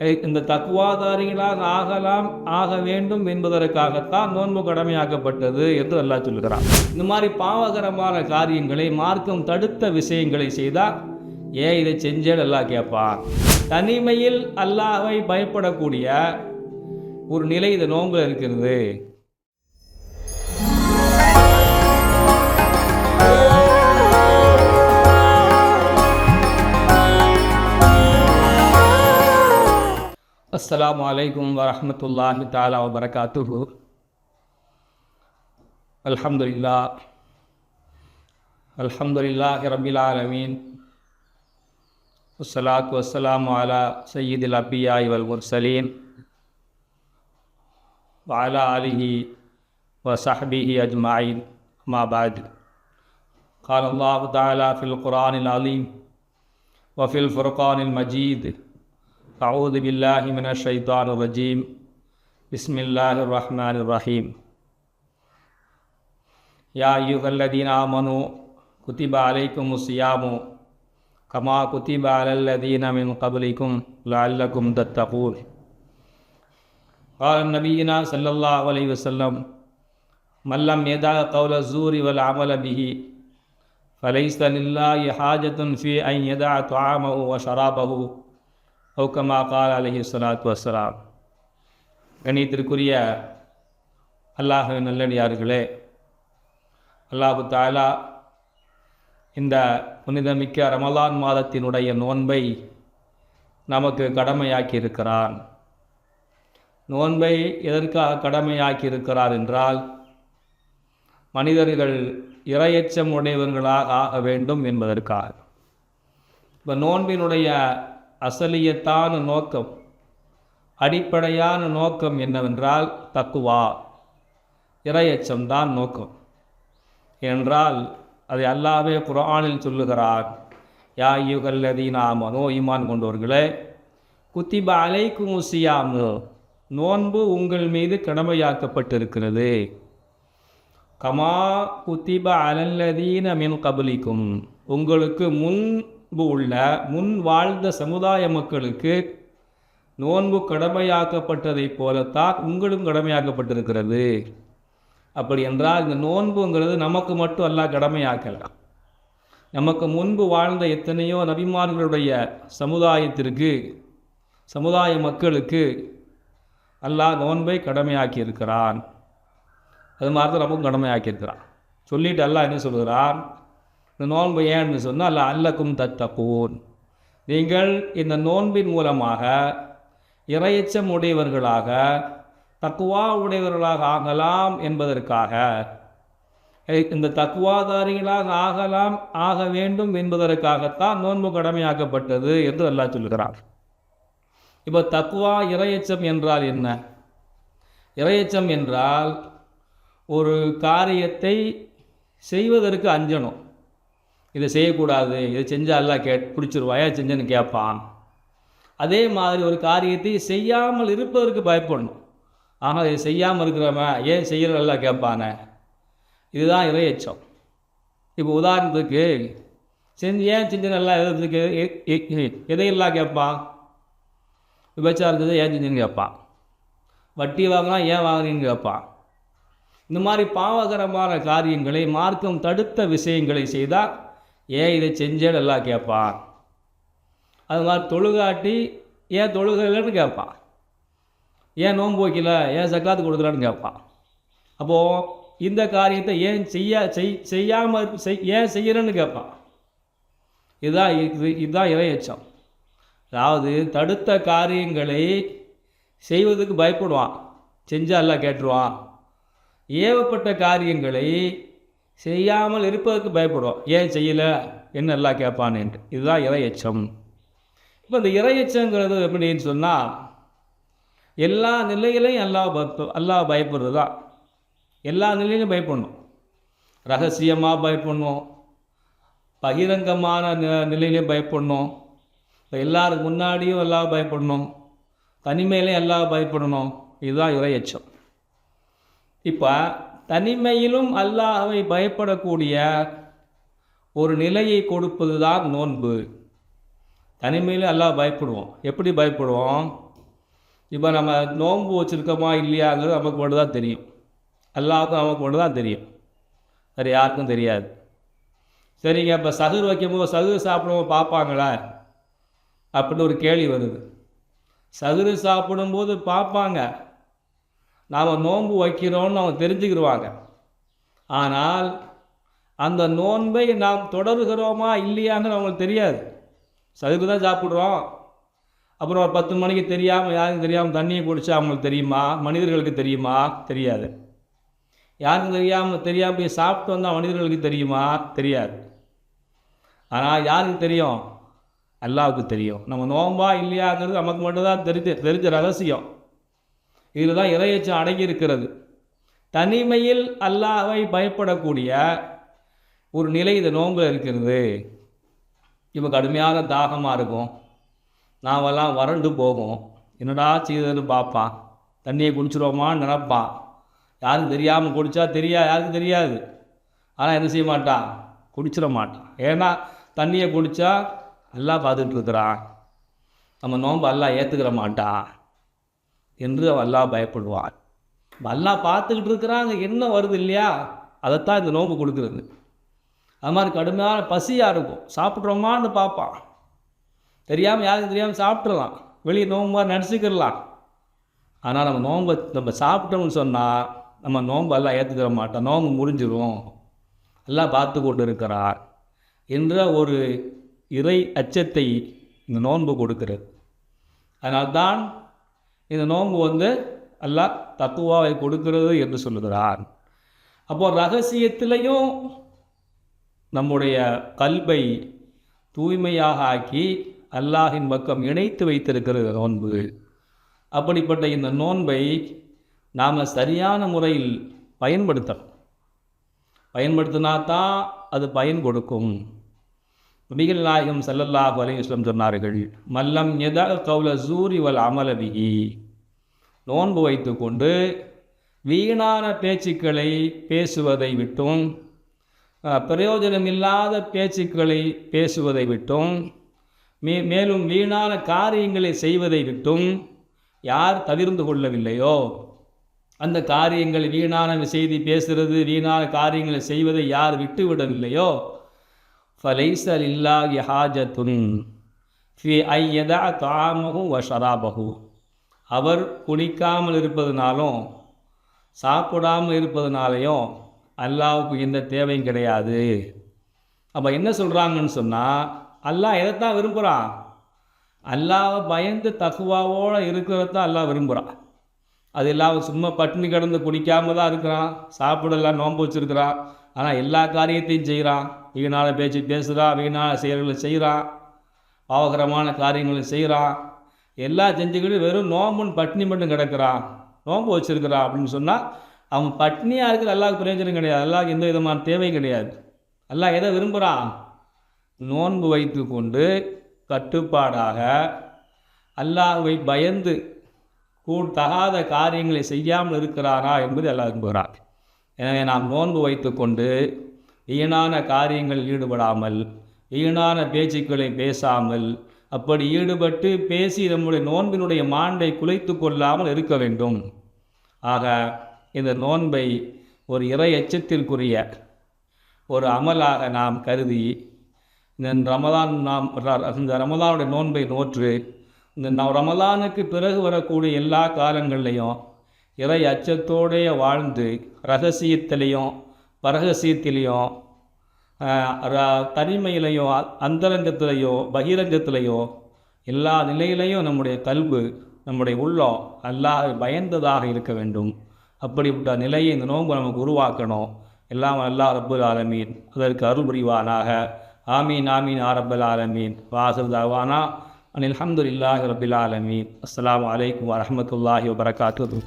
இந்த தக்குவாதாரிகளாக ஆகலாம் ஆக வேண்டும் என்பதற்காகத்தான் நோன்பு கடமையாக்கப்பட்டது என்று அல்லாஹ் சொல்கிறான். இந்த மாதிரி பாவகரமான காரியங்களை மார்க்கம் தடுத்த விஷயங்களை செய்தால் ஏன் இதை செஞ்சேன் அல்லாஹ் கேட்பான். தனிமையில் அல்லாஹை பயப்படக்கூடிய ஒரு நிலை இந்த நோன்பு இருக்கிறது. السلام عليكم ورحمة الله تعالى وبركاته. الحمد لله. الحمد لله رب العالمين. والصلاة والسلام على سيد الأنبياء والمرسلين وعلى آله وصحبه أجمعين. ما بعد. قال الله تعالى في القرآن العظيم وفي الفرقان المجيد أعوذ بالله من الشيطان الرجيم. بسم الله الرحمن الرحيم. يا أيها الذين آمنوا كتب عليكم الصيام كما كتب على الذين من قبلكم لعلكم تتقون. قال نبينا صلى الله عليه وسلم من لم يدع قول الزور والعمل به فليس لله حاجة في أن يدع طعامه وشرابه ஹவுக்கமா கால் அலஹி சலாத் வசலாம் கணியத்திற்குரிய அல்லாஹு நல்லடியார்களே அல்லாஹு தாலா இந்த புனிதமிக்க ரமலான் மாதத்தினுடைய நோன்பை நமக்கு கடமையாக்கி இருக்கிறான் நோன்பை எதற்காக கடமையாக்கி இருக்கிறார் என்றால் மனிதர்கள் இரையச்சம் உடையவர்களாக ஆக வேண்டும் என்பதற்காக. இப்போ நோன்பினுடைய அசலியத்தான நோக்கம் அடிப்படையான நோக்கம் என்னவென்றால் தக்குவா இரையச்சம்தான் நோக்கம். என்றால் அதை அல்லாவே குரானில் சொல்லுகிறார் யா யுகல்லதி மனோ ஈமான் கொண்டவர்களே குத்திப அலைக்கும் முசியாமு நோன்பு உங்கள் மீது கடமையாக்கப்பட்டிருக்கிறது. கமா குத்திப அலல்லதீன மின் கபலிக்கும் உங்களுக்கு முன் முன்பு உள்ள முன் வாழ்ந்த சமுதாய மக்களுக்கு நோன்பு கடமையாக்கப்பட்டதைப் போலத்தான் உங்களும் கடமையாக்கப்பட்டிருக்கிறது. அப்படி என்றால் இந்த நோன்புங்கிறது நமக்கு மட்டும் அல்ல கடமையாக்கலாம் நமக்கு முன்பு வாழ்ந்த எத்தனையோ நபிமார்களுடைய சமுதாயத்திற்கு சமுதாய மக்களுக்கு அல்லாஹ் நோன்பை கடமையாக்கி இருக்கிறான் அது மாதிரி தான் நமக்கும் கடமையாக்கியிருக்கிறான். சொல்லிட்டு அல்லாஹ் என்ன சொல்கிறான் இந்த நோன்பு ஏன்னு சொன்னால் அல்ல அல்லக்கும் தத்தப்பூன் நீங்கள் இந்த நோன்பின் மூலமாக இறையச்சம் உடையவர்களாக தக்குவா உடையவர்களாக ஆகலாம் என்பதற்காக இந்த தக்குவாதாரிகளாக ஆகலாம் ஆக வேண்டும் என்பதற்காகத்தான் நோன்பு கடமையாக்கப்பட்டது என்று அல்லாஹ் சொல்கிறார். இப்போ தக்குவா இறையச்சம் என்றால் என்ன? இறையச்சம் என்றால் ஒரு காரியத்தை செய்வதற்கு அஞ்சணும். இதை செய்யக்கூடாது இதை செஞ்சால் எல்லாம் கே பிடிச்சிருவாயா செஞ்சேன்னு கேட்பான். அதே மாதிரி ஒரு காரியத்தை செய்யாமல் இருப்பதற்கு பயப்படணும். ஆனால் இதை செய்யாமல் இருக்கிறவன் ஏன் செய்கிறதெல்லாம் கேட்பானே. இதுதான் இறையச்சம் இப்போ உதாரணத்துக்கு செஞ்சு ஏன் செஞ்சு நல்லா எதுக்கு எதையெல்லாம் கேட்பான்? விபச்சாரத்தை ஏன் செஞ்சுன்னு கேட்பான். வட்டி வாங்கினா ஏன் வாங்கினீன்னு கேட்பான். இந்த மாதிரி பாவகரமான காரியங்களை மார்க்கம் தடுத்த விஷயங்களை செய்தால் ஏன் இதை செஞ்சேன்னு எல்லாம் கேட்பான். அது மாதிரி தொழுகாட்டி ஏன் தொழுகலைன்னு கேட்பான். ஏன் நோன்பு வைக்கல ஏன் சக்காத்து கொடுக்கலன்னு கேட்பான். அப்போது இந்த காரியத்தை ஏன் செய்ய செய் செய்யாமல் செய் ஏன் செய்கிறேன்னு கேட்பான். இதுதான் இது இதுதான் இரையச்சம் அதாவது தடுத்த காரியங்களை செய்வதுக்கு பயப்படுவான். செஞ்சால் எல்லாம் கேட்டுருவான். ஏவப்பட்ட காரியங்களை செய்யாமல் இருப்பதற்கு பயப்படுவோம் ஏன் செய்யலை? என்ன எல்லாம் கேட்பானேன்ட்டு இதுதான் இறையச்சம் இப்போ இந்த இறையச்சங்கிறது எப்படின்னு சொன்னால் எல்லா நிலையிலையும் எல்லா எல்லா பயப்படுறது தான் எல்லா நிலையிலும் பயப்படணும். ரகசியமாக பயப்படணும். பகிரங்கமான நிலையிலையும் பயப்படணும். இப்போ எல்லாருக்கு முன்னாடியும் எல்லாம் பயப்படணும். தனிமையிலையும் எல்லாம் பயப்படணும். இதுதான் இறையச்சம் இப்போ தனிமையிலும் அல்லாஹவை பயப்படக்கூடிய ஒரு நிலையை கொடுப்பது தான் நோன்பு. தனிமையில் எல்லாம் பயப்படுவோம் எப்படி பயப்படுவோம் இப்போ நம்ம நோன்பு வச்சுருக்கோமா இல்லையாங்கிறது நமக்கு மட்டும் தான் தெரியும். எல்லாருக்கும் நமக்கு மட்டும் தான் தெரியும். வேறு யாருக்கும் தெரியாது. சரிங்க இப்போ சகுர் வைக்கும்போது சகுர் சாப்பிடும்போது பார்ப்பாங்களா? அப்படின்னு ஒரு கேள்வி வருது. சகுரு சாப்பிடும்போது பார்ப்பாங்க. நாம் நோன்பு வைக்கிறோன்னு அவங்க தெரிஞ்சுக்கிடுவாங்க. ஆனால் அந்த நோன்பை நாம் தொடர்கிறோமா இல்லையான்னு அவங்களுக்கு தெரியாது. சதுக்கு தான் சாப்பிட்றோம். அப்புறம் ஒரு பத்து மணிக்கு தெரியாமல் யாருக்கும் தெரியாமல் தண்ணியை குடித்தா அவங்களுக்கு தெரியுமா? மனிதர்களுக்கு தெரியுமா? தெரியாது. யாருக்கும் தெரியாமல் தெரியாமல் போய் சாப்பிட்டு வந்தால் மனிதர்களுக்கு தெரியுமா? தெரியாது. ஆனால் யாருக்கு தெரியும்? அல்லாவுக்கு தெரியும். நம்ம நோம்பா இல்லையாங்கிறது நமக்கு மட்டும்தான் தெரிஞ்ச தெரிஞ்ச ரகசியம். இதில் தான் இறையச்சம் அடங்கி இருக்கிறது தனிமையில் அல்லாவை பயப்படக்கூடிய ஒரு நிலை இந்த நோம்பில் இருக்கிறது. இப்போ கடுமையான தாகமாக இருக்கும். நாமெல்லாம் வறண்டு போகும் என்னடா செய்ததுன்னு பார்ப்பான் தண்ணியை குடிச்சிருவோமான்னு நினப்பான் யாரும் தெரியாமல் குடித்தா தெரியா யாருக்கும் தெரியாது. ஆனால் என்ன செய்ய மாட்டான் குடிச்சிட மாட்டான் ஏன்னா தண்ணியை குடித்தா எல்லாம் பார்த்துட்டு இருக்கிறான். நம்ம நோன்பு எல்லாம் ஏற்றுக்கிற மாட்டான் என்று அல்லாஹ் எல்லாம் பயப்படுவான் எல்லாம் பார்த்துக்கிட்டு இருக்கிறாங்க என்ன வருது இல்லையா? அதைத்தான் இந்த நோன்பு கொடுக்குறது. அது மாதிரி கடுமையான பசியாக இருக்கும். சாப்பிட்றோமான்னு பார்ப்பான். தெரியாமல் யாருக்கும் தெரியாமல் சாப்பிட்றலாம் வெளியே நோம்பு மாதிரி நடிச்சுக்கிடலாம். ஆனால் நம்ம நோம்பை நம்ம சாப்பிட்டோம்னு சொன்னால் நம்ம நோம்பெல்லாம் ஏற்றுக்கிற மாட்டோம் நோம்பு முடிஞ்சிடும் எல்லாம் பார்த்து கொண்டு இருக்கிறார் என்ற ஒரு இறை அச்சத்தை இந்த நோன்பு கொடுக்கிறது. அதனால்தான் இந்த நோன்பு வந்து அல்லாஹ் தத்துவாவை கொடுக்கிறது என்று சொல்லுகிறார் அப்போது ரகசியத்திலையும் நம்முடைய கல்வை தூய்மையாக ஆக்கி அல்லாஹின் பக்கம் இணைத்து வைத்திருக்கிறது நோன்பு. அப்படிப்பட்ட இந்த நோன்பை நாம் சரியான முறையில் பயன்படுத்தணும். பயன்படுத்தினா தான் அது பயன் கொடுக்கும். நபிகள் நாயகம் ஸல்லல்லாஹு அலைஹி சொன்னார்கள் மல்லம் எதா கவுல சூரி வல் அமலபிகி நோன்பு வைத்துக்கொண்டு வீணான பேச்சுக்களை பேசுவதை விட்டும் பிரயோஜனமில்லாத பேச்சுக்களை பேசுவதை விட்டும் மே மேலும் வீணான காரியங்களை செய்வதை விட்டும் யார் தவிர்ந்து கொள்ளவில்லையோ அந்த காரியங்கள் வீணான செய்தி பேசுகிறது வீணான காரியங்களை செய்வதை யார் விட்டுவிடவில்லையோ ஃபலைசல் இல்லாஹி ஹாஜத்துன் ஃபி ஐயதா தாமகு வ ஷராபகு அவர் குடிக்காமல் இருப்பதுனாலும் சாப்பிடாமல் இருப்பதுனாலையும் அல்லாவுக்கு எந்த தேவையும் கிடையாது. அப்போ என்ன சொல்கிறாங்கன்னு சொன்னால் அல்லாஹ் எதைத்தான் விரும்புகிறான் அல்லாவை பயந்து தகுவாவோடு இருக்கிறத தான் அல்லாஹ் விரும்புகிறான் அது இல்லாமல் சும்மா பட்டினி கிடந்து குடிக்காமல் தான் இருக்கிறான் சாப்பிடலாம் நோன்பு வச்சுருக்கிறான் ஆனால் எல்லா காரியத்தையும் செய்கிறான் வீணான பேச்சு பேசுகிறான் வீணான செயல்களை செய்கிறான் பாவகரமான காரியங்களை செய்கிறான் எல்லா செஞ்சுக்கிட்டும் வெறும் நோம்புன்னு பட்டினி மட்டும் கிடக்கிறான் நோன்பு வச்சுருக்கிறான் அப்படின்னு சொன்னால் அவன் பட்னியாக இருக்கிற எல்லாருக்கும் பிரயோஜனம் கிடையாது. எல்லாருக்கும் எந்த விதமான தேவையும் கிடையாது. எல்லாம் எதை விரும்புகிறான் நோன்பு வைத்து கொண்டு கட்டுப்பாடாக அல்லாஹுவை பயந்து கூ- தகாத காரியங்களை செய்யாமல் இருக்கிறாரா என்பது எல்லாம் விரும்புகிறார் எனவே நாம் நோன்பு வைத்துக்கொண்டு வீணான காரியங்களில் ஈடுபடாமல் வீணான பேச்சுக்களை பேசாமல் அப்படி ஈடுபட்டு பேசி நம்முடைய நோன்பினுடைய மாண்டை குலைத்து கொள்ளாமல் இருக்க வேண்டும். ஆக இந்த நோன்பை ஒரு இறை எச்சத்திற்குரிய ஒரு அமலாக நாம் கருதி இந்த ரமதான் நாம் இந்த ரமதானுடைய நோன்பை நோற்று இந்த ந- ரமதானுக்கு பிறகு வரக்கூடிய எல்லா காலங்கள்லையும் இறை அச்சத்தோடைய வாழ்ந்து ரகசியத்திலையும் பரகசியத்திலையும் தனிமையிலையும் அந்தரங்கத்திலையோ பகிரங்கத்திலையோ எல்லா நிலையிலையும் நம்முடைய கல்வு நம்முடைய உள்ளம் அல்லாஹ் பயந்ததாக இருக்க வேண்டும். அப்படிப்பட்ட நிலையை இந்த நோன்பு நமக்கு உருவாக்கணும். எல்லாம் அல்லா ரப்புல் ஆலமீன். அதற்கு அருள் புரிவானாக. ஆமீன் ஆமீன் ஆரப்பல் ஆலமீன். வாசல் தாவானா. அனில் அல்ஹம்துலில்லாஹி ரபில் ஆலமீன். அஸ்லாம் வலைக்கம் வரமத்துல்லாஹி வபரகாத்துஹு.